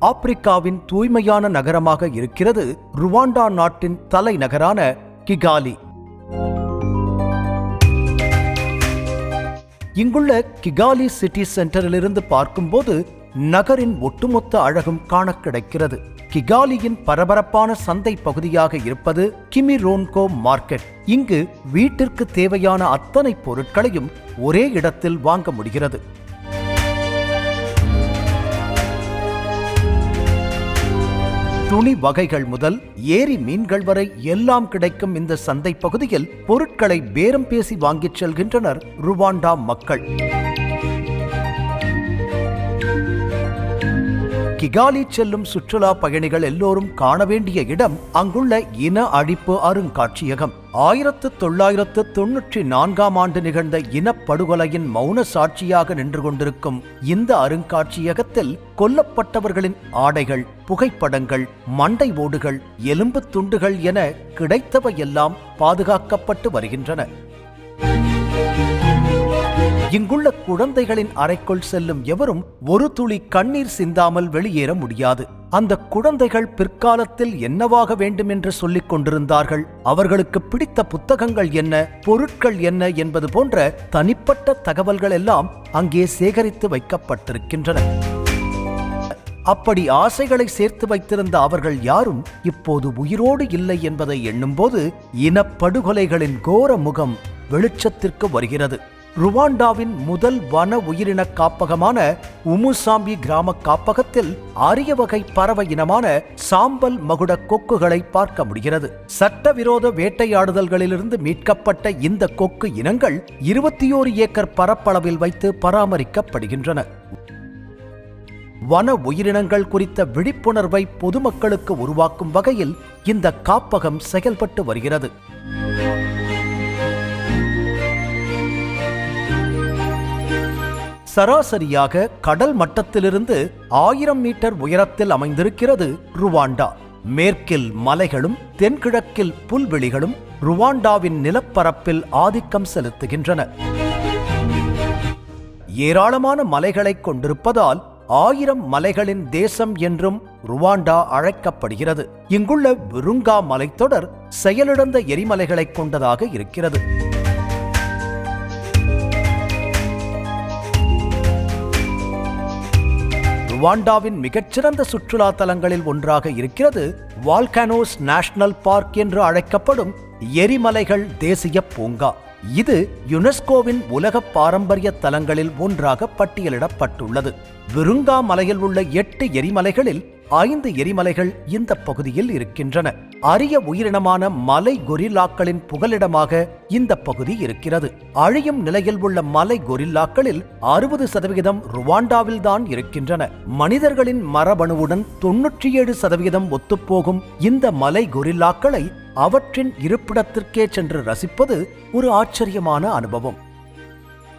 ஆப்பிரிக்காவின் தூய்மையான நகரமாக இருக்கிறது ருவாண்டா நாட்டின் தலைநகரான கிகாலி. இங்குள்ள கிகாலி சிட்டி சென்டரிலிருந்து பார்க்கும்போது நகரின் ஒட்டுமொத்த அழகும் காண கிடைக்கிறது. கிகாலியின் பரபரப்பான சந்தை பகுதியாக இருப்பது கிமிரோன்கோ மார்க்கெட். இங்கு வீட்டிற்கு தேவையான அத்தனை பொருட்களையும் ஒரே இடத்தில் வாங்க முடிகிறது. துணி வகைகள் முதல் ஏரி மீன்கள் வரை எல்லாம் கிடைக்கும் இந்த சந்தை பகுதியில் பொருட்களை பேரம் பேசி வாங்கிச் செல்கின்றனர் ருவாண்டா மக்கள். கிகாலி செல்லும் சுற்றுலா பயணிகள் எல்லோரும் காண வேண்டிய இடம் அங்குள்ள இன அழிப்பு அருங்காட்சியகம். ஆயிரத்து தொள்ளாயிரத்து தொன்னூற்றி நான்காம் ஆண்டு நிகழ்ந்த இனப்படுகொலையின் மௌன சாட்சியாக நின்று கொண்டிருக்கும் இந்த அருங்காட்சியகத்தில் கொல்லப்பட்டவர்களின் ஆடைகள் புகைப்படங்கள் மண்டை ஓடுகள் எலும்புத் துண்டுகள் என கிடைத்தவையெல்லாம் பாதுகாக்கப்பட்டு வருகின்றன. இங்குள்ள குழந்தைகளின் அறைக்குள் செல்லும் எவரும் ஒரு துளி கண்ணீர் சிந்தாமல் வெளியேற முடியாது. அந்த குழந்தைகள் பிற்காலத்தில் என்னவாக வேண்டும் என்று சொல்லிக் கொண்டிருந்தார்கள். அவர்களுக்கு பிடித்த புத்தகங்கள் என்ன பொருட்கள் என்ன என்பது போன்ற தனிப்பட்ட தகவல்கள் எல்லாம் அங்கே சேகரித்து வைக்கப்பட்டிருக்கின்றன. அப்படி ஆசைகளை சேர்த்து வைத்திருந்த அவர்கள் யாரும் இப்போது உயிரோடு இல்லை என்பதை எண்ணும்போது இனப்படுகொலைகளின் கோர முகம் வெளிச்சத்திற்கு வருகிறது. ருவாண்டாவின் முதல் வன உயிரின காப்பகமான உமுசாம்பி கிராம காப்பகத்தில் அரிய வகை பறவை இனமான சாம்பல் மகுட கொக்குகளை பார்க்க முடிகிறது. சட்டவிரோத வேட்டையாடுதல்களிலிருந்து மீட்கப்பட்ட இந்த கொக்கு இனங்கள் இருபத்தி ஓரு ஏக்கர் பரப்பளவில் வைத்து பராமரிக்கப்படுகின்றன. வன உயிரினங்கள் குறித்த விழிப்புணர்வை பொதுமக்களுக்கு உருவாக்கும் வகையில் இந்த காப்பகம் செயல்பட்டு வருகிறது. சராசரியாக கடல் மட்டத்திலிருந்து ஆயிரம் மீட்டர் உயரத்தில் அமைந்திருக்கிறது ருவாண்டா. மேற்கில் மலைகளும் தென்கிழக்கில் புல்வெளிகளும் ருவாண்டாவின் நிலப்பரப்பில் ஆதிக்கம் செலுத்துகின்றன. ஏராளமான மலைகளைக் கொண்டிருப்பதால் ஆயிரம் மலைகளின் தேசம் என்றும் ருவாண்டா அழைக்கப்படுகிறது. இங்குள்ள விருங்கா மலைத்தொடர் செயலிழந்த எரிமலைகளைக் கொண்டதாக இருக்கிறது. ருவாண்டாவின் மிகச்சிறந்த சுற்றுலா தலங்களில் ஒன்றாக இருக்கிறது வால்கானோஸ் நேஷனல் பார்க் என்று அழைக்கப்படும் எரிமலைகள் தேசிய பூங்கா. இது யுனெஸ்கோவின் உலக பாரம்பரிய தலங்களில் ஒன்றாக பட்டியலிடப்பட்டுள்ளது. விருங்கா மலையில் உள்ள எட்டு எரிமலைகளில் ஐந்து எரிமலைகள் இந்த பகுதியில் இருக்கின்றன. அரிய உயிரினமான மலை கொரில்லாக்களின் புகலிடமாக இந்த பகுதி இருக்கிறது. அழியும் நிலையில் உள்ள மலை கொரில்லாக்களில் அறுபது சதவிகிதம் ருவாண்டாவில் தான் இருக்கின்றன. மனிதர்களின் மரபணுவுடன் தொன்னூற்றி ஏழு சதவிகிதம் ஒத்துப்போகும் இந்த மலை கொரில்லாக்களை அவற்றின் இருப்பிடத்திற்கே சென்று ரசிப்பது ஒரு ஆச்சரியமான அனுபவம்.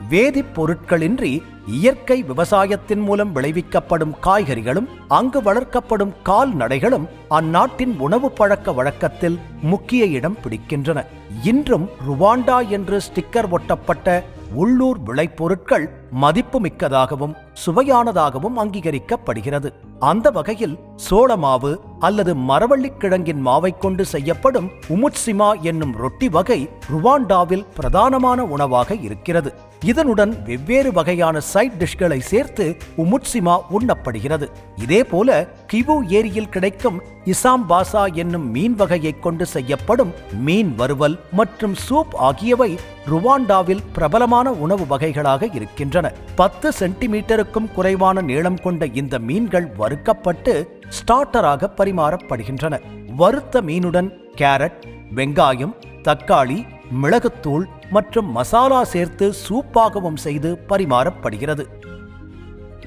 வேதிப் பொருட்களின்றி இயற்கை விவசாயத்தின் மூலம் விளைவிக்கப்படும் காய்கறிகளும் அங்கு வளர்க்கப்படும் கால்நடைகளும் அந்நாட்டின் உணவு பழக்க வழக்கத்தில் முக்கிய இடம் பிடிக்கின்றன. இன்றும் ருவாண்டா என்று ஸ்டிக்கர் ஒட்டப்பட்ட உள்ளூர் விளைபொருட்கள் மதிப்புமிக்கதாகவும் சுவையானதாகவும் அங்கீகரிக்கப்படுகிறது. அந்த வகையில் சோள மாவு அல்லது மரவள்ளிக் கிழங்கின் மாவை கொண்டு செய்யப்படும் உமுட்சிமா என்னும் ரொட்டி வகை ருவாண்டாவில் பிரதானமான உணவாக இருக்கிறது. இதனுடன் வெவ்வேறு வகையான சைட் டிஷ்களை சேர்த்து உமுட்சிமா உண்ணப்படுகிறது. இதேபோல கிவு ஏரியில் கிடைக்கும் இசாம் பாசா என்னும் மீன் வகையை கொண்டு செய்யப்படும் மீன் வறுவல் மற்றும் சூப் ஆகியவை ருவாண்டாவில் பிரபலமான உணவு வகைகளாக இருக்கின்றன. பத்து சென்டிமீட்டருக்கும் குறைவான நீளம் கொண்ட இந்த மீன்கள் வறுக்கப்பட்டு ஸ்டார்டராக பரிமாறப்படுகின்றன. வறுத்த மீனுடன் கேரட் வெங்காயம் தக்காளி மிளகுத்தூள் மற்றும் மசாலா சேர்த்து சூப்பாகவும் செய்து பரிமாறப்படுகிறது.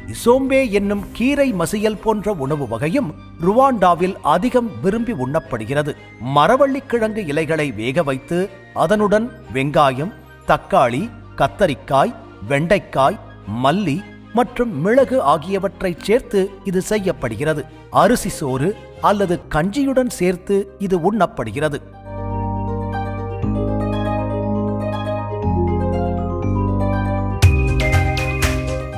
இசோம்பே என்னும் கீரை மசியல் போன்ற உணவு வகையும் ருவாண்டாவில் அதிகம் விரும்பி உண்ணப்படுகிறது. மரவள்ளிக்கிழங்கு இலைகளை வேக வைத்து அதனுடன் வெங்காயம் தக்காளி கத்தரிக்காய் வெண்டைக்காய் மல்லி மற்றும் மிளகு ஆகியவற்றை சேர்த்து இது செய்யப்படுகிறது. அரிசி சோறு அல்லது கஞ்சியுடன் சேர்த்து இது உண்ணப்படுகிறது.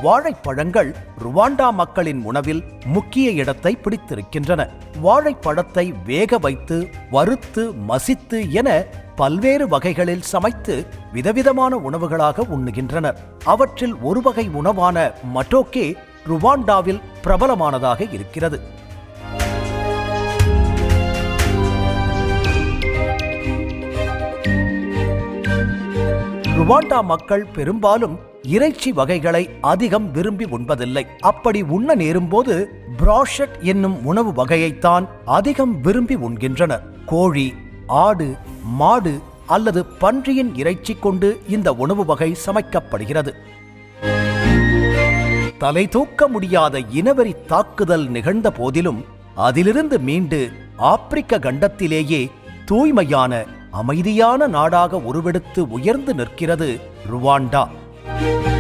வாழைப்பழங்கள் ருவாண்டா மக்களின் உணவில் முக்கிய இடத்தை பிடித்திருக்கின்றன. வாழைப்பழத்தை வேக வைத்து வறுத்து மசித்து என பல்வேறு வகைகளில் சமைத்து விதவிதமான உணவுகளாக உண்ணுகின்றனர். அவற்றில் ஒரு வகை உணவான மட்டோக்கே ருவாண்டாவில் பிரபலமானதாக இருக்கிறது. ருவாண்டா மக்கள் பெரும்பாலும் இறைச்சி வகைகளை அதிகம் விரும்பி உண்பதில்லை. அப்படி உண்ண நேரும்போது பிராஷட் என்னும் உணவு வகையைத்தான் அதிகம் விரும்பி உண்கின்றனர். கோழி ஆடு மாடு அல்லது பன்றியின் இறைச்சி கொண்டு இந்த உணவு வகை சமைக்கப்படுகிறது. தலை தூக்க முடியாத இனவெறி தாக்குதல் நிகழ்ந்த போதிலும் அதிலிருந்து மீண்டு ஆப்பிரிக்க கண்டத்திலேயே தூய்மையான அமைதியான நாடாக உருவெடுத்து உயர்ந்து நிற்கிறது ருவாண்டா. Thank you.